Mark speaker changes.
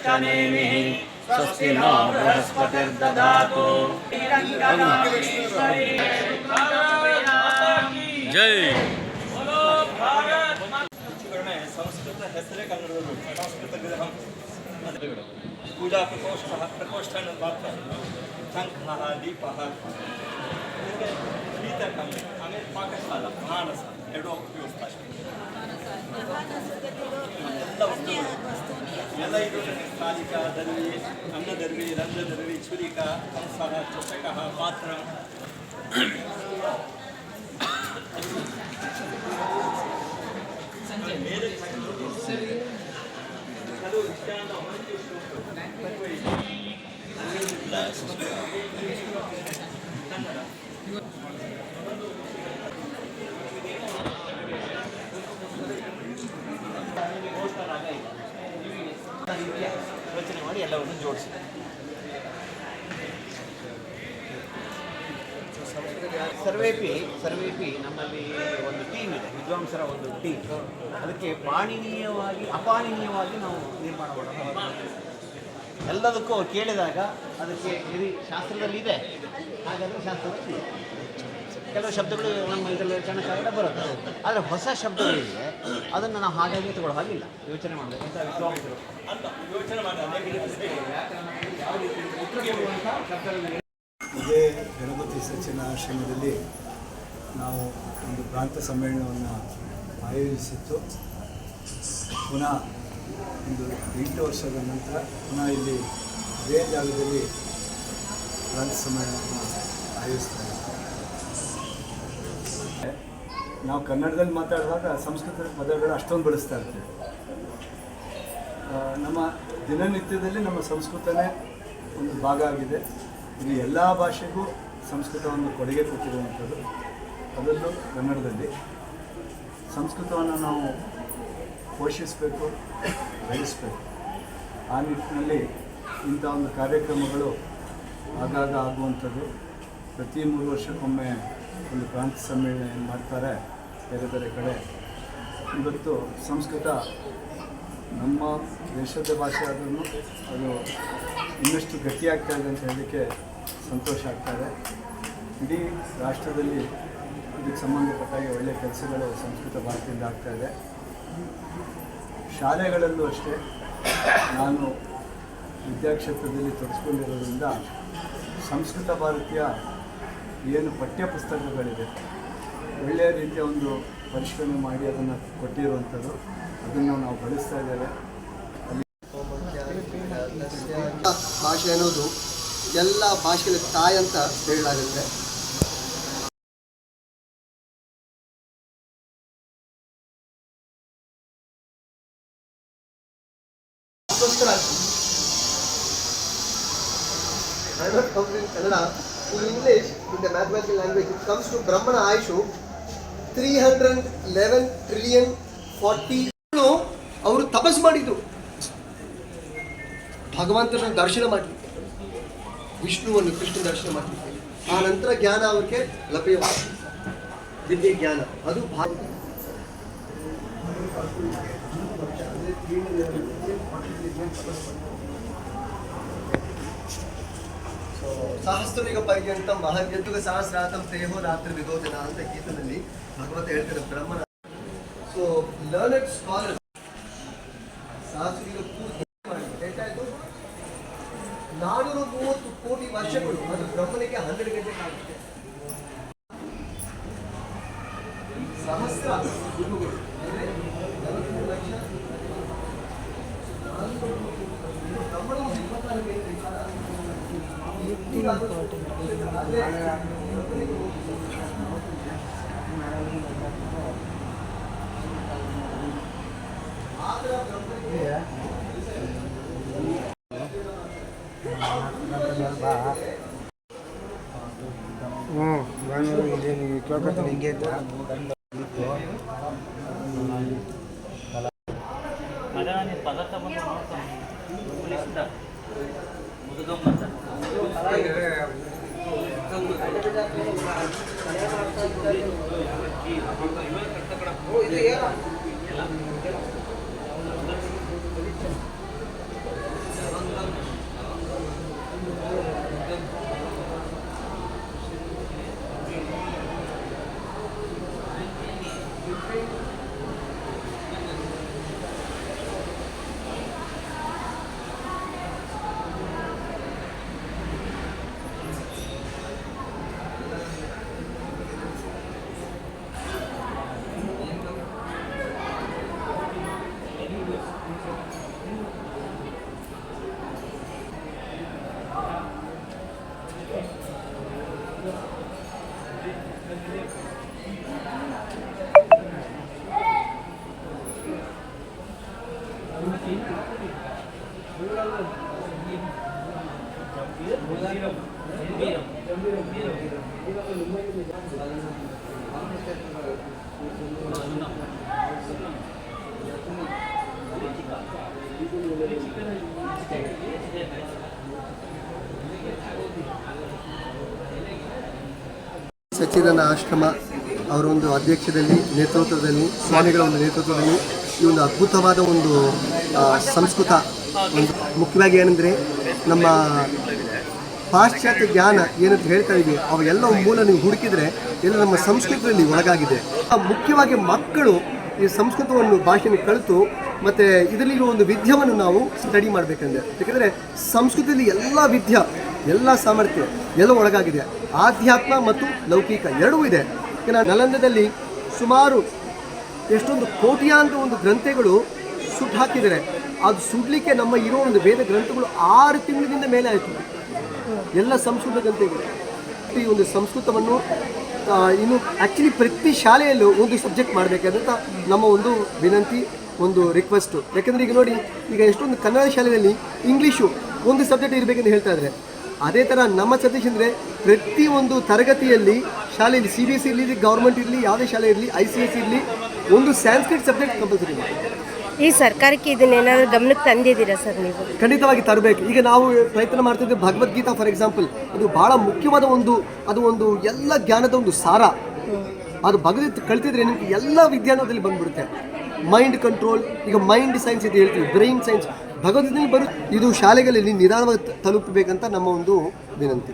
Speaker 1: अरिष्टनेमिः स्वस्ति नो बृहस्पतिर्दधातु
Speaker 2: ಜೈ
Speaker 3: ಸಂಸ್ಕೃತ ಹೆಸರೇ ಕನ್ನಡದಲ್ಲೂ ಸಂಸ್ಕೃತ ಗೃಹ ಪೂಜಾ ಪ್ರಕೋಷ್ಠ ಪ್ರಕೋಷ್ಠ ಅನ್ನೋದು ಮಾತ್ರ ಶಂಖ ದೀಪ ಗೀತಕಂ ಆಮೇಲೆ ಪಾಕಶಾಲ ಮಾನಸ ಎರಡೂ ಉಪಯೋಗಿಸ್ತಾರೆ कालिका धर्मी अन्नधर्मी रन्ध्रधर्मी छुरिका कंसः चषकः पात्रम् Thank
Speaker 1: you. ಯೋಚನೆ ಮಾಡಿ ಎಲ್ಲವನ್ನು ಜೋಡಿಸಿ ಸರ್ವೇಪಿ ಸರ್ವೇಪಿ ನಮ್ಮಲ್ಲಿ ಒಂದು ಟೀಮ್ ಇದೆ, ವಿದ್ವಾಂಸರ ಒಂದು ಟೀಮ್ ಅದಕ್ಕೆ ಪಾಣಿನೀಯವಾಗಿ, ಅಪಾನೀಯವಾಗಿ ನಾವು ನಿರ್ಮಾಣ ಮಾಡೋಣ ಎಲ್ಲದಕ್ಕೂ ಕೇಳಿದಾಗ ಅದಕ್ಕೆ ಶಾಸ್ತ್ರದಲ್ಲಿ ಇದೆ ಕೆಲವು ಶಬ್ದಗಳು ನಮ್ಮ ಇದರಲ್ಲಿ ಕನ್ನಡ ಬರುತ್ತೆ. ಆದರೆ ಹೊಸ ಶಬ್ದಗಳಿದೆ ಅದನ್ನು ನಾವು ಹಾಗಾಗಿ ತಗೊಳ್ಳೋ ಹಾಗಿಲ್ಲ ಯೋಚನೆ ಮಾಡಬೇಕು ಅಂತ ವಿದ್ವಾಂಸರು.
Speaker 4: ಇದೇ ಗಣಪತಿ ಸಚಿನ ಆಶ್ರಮದಲ್ಲಿ ನಾವು ಒಂದು ಪ್ರಾಂತ ಸಮ್ಮೇಳನವನ್ನು ಆಯೋಜಿಸಿತ್ತು. ಪುನಃ ಒಂದು ಎಂಟು ವರ್ಷದ ನಂತರ ಪುನಃ ಇಲ್ಲಿ ಇದೇ ಜಾಗದಲ್ಲಿ ಪ್ರಾಂತ ಸಮಯ ಆಯೋಜಿಸ್ತಾರೆ. ನಾವು ಕನ್ನಡದಲ್ಲಿ ಮಾತಾಡುವಾಗ ಸಂಸ್ಕೃತದ ಪದಗಳು ಅಷ್ಟೊಂದು ಬಳಸ್ತಾ ಇರ್ತೀವಿ. ನಮ್ಮ ದಿನನಿತ್ಯದಲ್ಲಿ ನಮ್ಮ ಸಂಸ್ಕೃತನೇ ಒಂದು ಭಾಗ ಆಗಿದೆ. ಇಲ್ಲಿ ಎಲ್ಲ ಭಾಷೆಗೂ ಸಂಸ್ಕೃತವನ್ನು ಕೊಡುಗೆ ಕೊಟ್ಟಿರುವಂಥದ್ದು. ಅದರಲ್ಲೂ ಕನ್ನಡದಲ್ಲಿ. ಸಂಸ್ಕೃತವನ್ನು ನಾವು ಪೋಷಿಸಬೇಕು, ಬೆಳೆಸಬೇಕು. ಆ ನಿಟ್ಟಿನಲ್ಲಿ ಇಂಥ ಒಂದು ಕಾರ್ಯಕ್ರಮಗಳು ಆಗಾಗ ಆಗುವಂಥದ್ದು. ಪ್ರತಿ ಮೂರು ವರ್ಷಕ್ಕೊಮ್ಮೆ ಒಂದು ಪ್ರಾಂತ ಸಮ್ಮೇಳನ ಏನು ಮಾಡ್ತಾರೆ ಬೇರೆ ಬೇರೆ ಕಡೆ. ಇವತ್ತು ಸಂಸ್ಕೃತ ನಮ್ಮ ದೇಶದ ಭಾಷೆ ಆದ್ರೂ ಅದು ಇನ್ನಷ್ಟು ಗಟ್ಟಿಯಾಗ್ತಾ ಇದೆ ಅಂತ ಹೇಳಲಿಕ್ಕೆ ಸಂತೋಷ ಆಗ್ತಾ ಇದೆ. ಇಡೀ ರಾಷ್ಟ್ರದಲ್ಲಿ ಇದಕ್ಕೆ ಸಂಬಂಧಪಟ್ಟಾಗಿ ಒಳ್ಳೆಯ ಕೆಲಸಗಳು ಸಂಸ್ಕೃತ ಭಾಷೆಯಿಂದ ಆಗ್ತಾ ಇದೆ. ಶಾಲೆಗಳಲ್ಲೂ ಅಷ್ಟೇ. ನಾನು ವಿದ್ಯಾಕ್ಷೇತ್ರದಲ್ಲಿ ತೊಡಸ್ಕೊಂಡಿರೋದ್ರಿಂದ ಸಂಸ್ಕೃತ ಭಾರತೀಯ ಏನು ಪಠ್ಯ ಪುಸ್ತಕಗಳಿದೆ ಒಳ್ಳೆಯ ರೀತಿಯ ಒಂದು ಪರಿಷ್ಕರಣೆ ಮಾಡಿ ಅದನ್ನು ಕೊಟ್ಟಿರುವಂಥದ್ದು. ಅದನ್ನು ನಾವು ಬಳಸ್ತಾ ಇದ್ದೇವೆ.
Speaker 5: ಭಾಷೆ ಅನ್ನೋದು ಎಲ್ಲ ಭಾಷೆಗಳ ತಾಯಿ ಅಂತ ಹೇಳಲಾಗುತ್ತೆ. In the mathematical language, it comes to Brahmana Aishu 311 trillion 40 ಅವರು ತಪಸ್ ಮಾಡಿದ್ರು. ಭಗವಂತನ ದರ್ಶನ ಮಾಡಲಿಕ್ಕೆ. ವಿಷ್ಣುವನ್ನು ಕೃಷ್ಣ ದರ್ಶನ ಮಾಡಲಿಕ್ಕೆ. ಆ ನಂತರ ಜ್ಞಾನ ಅವ್ರಿಗೆ ಲಭ್ಯವಾದ ವಿದ್ಯೆ ಜ್ಞಾನ. ಅದು ಭಾ ಸಹಸ್ರಯುಗ ಪರ್ಯಂತ ಮಹದ್ಯುಗ ಸಹಸ್ರಾತಂ ತೇಹೋ ರಾತ್ರಿ ವಿಗೋದಿನ ಅಂತ ಗೀತದಲ್ಲಿ ಭಗವಂತ ಹೇಳ್ತಾರೆ ಬ್ರಹ್ಮನ. ಸೊ ಲರ್ನೆಡ್ ಸ್ಕಾಲರ್ ಸಹಸ್ರಯುಗ ಪೂರ್ತಿ ಎಷ್ಟಾಯ್ತು ನಾನೂರ ಮೂವತ್ತು ಕೋಟಿ ವರ್ಷಗಳು, ಅದು ಬ್ರಹ್ಮನಿಗೆ ಹನ್ನೆರಡು ಗಂಟೆ ಆಗುತ್ತೆ ಸಹಸ್ರ ಗುರುಗಳು, ಅಂದ್ರೆ ಲಕ್ಷ ಬ್ರಹ್ಮನಿಗೆ ಇಪ್ಪತ್ನಾಲ್ಕು ಗಂಟೆ ಕಾಲ. ಈಗ ಅದು ಅದೇ ಬ್ರಹ್ಮನಿಗೆ ಆದ್ರೆ ಬ್ರಹ್ಮನಿಗೆ
Speaker 6: ಹ್ಞೂ ಬೆಂಗಳೂರು ಇದೇನು
Speaker 1: ಇದು
Speaker 5: ಸಚ್ಚಿದಾನ ಆಶ್ರಮ ಅವರ ಒಂದು ಅಧ್ಯಕ್ಷದಲ್ಲಿ ನೇತೃತ್ವದಲ್ಲಿ, ಸ್ವಾಮಿಗಳ ಒಂದು ನೇತೃತ್ವದಲ್ಲಿ ಈ ಒಂದು ಅದ್ಭುತವಾದ ಒಂದು ಸಂಸ್ಕೃತ ಒಂದು ಮುಖ್ಯವಾಗಿ ಏನಂದರೆ ನಮ್ಮ ಪಾಶ್ಚಾತ್ಯ ಜ್ಞಾನ ಏನಂತ ಹೇಳ್ತಾ ಇದೀವಿ ಅವೆಲ್ಲ ಮೂಲ ನೀವು ಹುಡುಕಿದ್ರೆ ಎಲ್ಲ ನಮ್ಮ ಸಂಸ್ಕೃತದಲ್ಲಿ ಒಳಗಾಗಿದೆ. ಮುಖ್ಯವಾಗಿ ಮಕ್ಕಳು ಈ ಸಂಸ್ಕೃತವನ್ನು ಭಾಷೆಯನ್ನು ಕಲಿತು ಮತ್ತು ಇದರಲ್ಲಿರುವ ಒಂದು ವಿದ್ಯವನ್ನು ನಾವು ಸ್ಟಡಿ ಮಾಡಬೇಕಂದ್ರೆ ಯಾಕಂದರೆ ಸಂಸ್ಕೃತದಲ್ಲಿ ಎಲ್ಲ ವಿದ್ಯ, ಎಲ್ಲ ಸಾಮರ್ಥ್ಯ, ಎಲ್ಲ ಒಳಗಾಗಿದೆ. ಆಧ್ಯಾತ್ಮ ಮತ್ತು ಲೌಕಿಕ ಎರಡೂ ಇದೆ. ಇನ್ನು ನಾನು ನಲಂದದಲ್ಲಿ ಸುಮಾರು ಎಷ್ಟೊಂದು ಕೋಟ್ಯಾಂತರ ಒಂದು ಗ್ರಂಥಗಳು ಸುಟ್ಟು ಹಾಕಿದ್ದಾರೆ. ಅದು ಸುಡ್ಲಿಕ್ಕೆ ನಮ್ಮ ಇರೋ ಒಂದು ವೇದ ಗ್ರಂಥಗಳು ಆರು ತಿಂಗಳಿಂದ ಮೇಲೆ ಆಯಿತು. ಎಲ್ಲ ಸಂಸ್ಕೃತ ಗ್ರಂಥಗಳು ಈ ಒಂದು ಸಂಸ್ಕೃತವನ್ನು ಇನ್ನು ಆ್ಯಕ್ಚುಲಿ ಪ್ರತಿ ಶಾಲೆಯಲ್ಲೂ ಒಂದು ಸಬ್ಜೆಕ್ಟ್ ಮಾಡಬೇಕಾದಂಥ ನಮ್ಮ ಒಂದು ವಿನಂತಿ, ಒಂದು ರಿಕ್ವೆಸ್ಟು ಯಾಕಂದರೆ ಈಗ ನೋಡಿ, ಈಗ ಎಷ್ಟೊಂದು ಕನ್ನಡ ಶಾಲೆಯಲ್ಲಿ ಇಂಗ್ಲೀಷು ಒಂದು ಸಬ್ಜೆಕ್ಟ್ ಇರಬೇಕಂತ ಹೇಳ್ತಾ ಇದ್ದಾರೆ. ಅದೇ ಥರ ನಮ್ಮ ಸತೀಶ್ ಅಂದರೆ ಪ್ರತಿ ಒಂದು ತರಗತಿಯಲ್ಲಿ ಶಾಲೆಯಲ್ಲಿ ಸಿ ಬಿ ಎಸ್ ಇರಲಿ ಗೌರ್ಮೆಂಟ್ ಇರಲಿ, ಯಾವುದೇ ಶಾಲೆ ಇರಲಿ ಐ ಸಿ ಎಸ್ ಇರಲಿ, ಒಂದು ಸ್ಯಾನ್ಸ್ಕ್ರಿಟ್ ಸಬ್ಜೆಕ್ಟ್ ಕಂಪಲ್ಸರಿ
Speaker 2: ಈ ಸರ್ಕಾರಕ್ಕೆ ಇದನ್ನೇನಾದ್ರು ಗಮನಕ್ಕೆ ತಂದಿದ್ದೀರಾ ಸರ್ ನೀವು?
Speaker 5: ಖಂಡಿತವಾಗಿ ತರಬೇಕು. ಈಗ ನಾವು ಪ್ರಯತ್ನ ಮಾಡ್ತಿದ್ದೆ ಭಗವದ್ಗೀತಾ ಫಾರ್ ಎಕ್ಸಾಂಪಲ್ ಅದು ಬಹಳ ಮುಖ್ಯವಾದ ಒಂದು ಅದು ಒಂದು ಎಲ್ಲ ಜ್ಞಾನದ ಒಂದು ಸಾರ. ಅದು ಭಗವದ್ ಕಲ್ತಿದ್ರೆ ನಿಮಗೆ ಎಲ್ಲ ವಿಜ್ಞಾನದಲ್ಲಿ ಬಂದ್ಬಿಡುತ್ತೆ. ಮೈಂಡ್ ಕಂಟ್ರೋಲ್ ಈಗ ಮೈಂಡ್ ಸೈನ್ಸ್ ಇದು ಹೇಳ್ತೀವಿ ಬ್ರೈನ್ ಸೈನ್ಸ್ ಭಗವದ್ಗೀತೆಯಲ್ಲಿ ಬರು ಇದು ಶಾಲೆಗಳಲ್ಲಿ ನಿಧಾನವಾಗಿ ತಲುಪಬೇಕಂತ ನಮ್ಮ ಒಂದು ವಿನಂತಿ.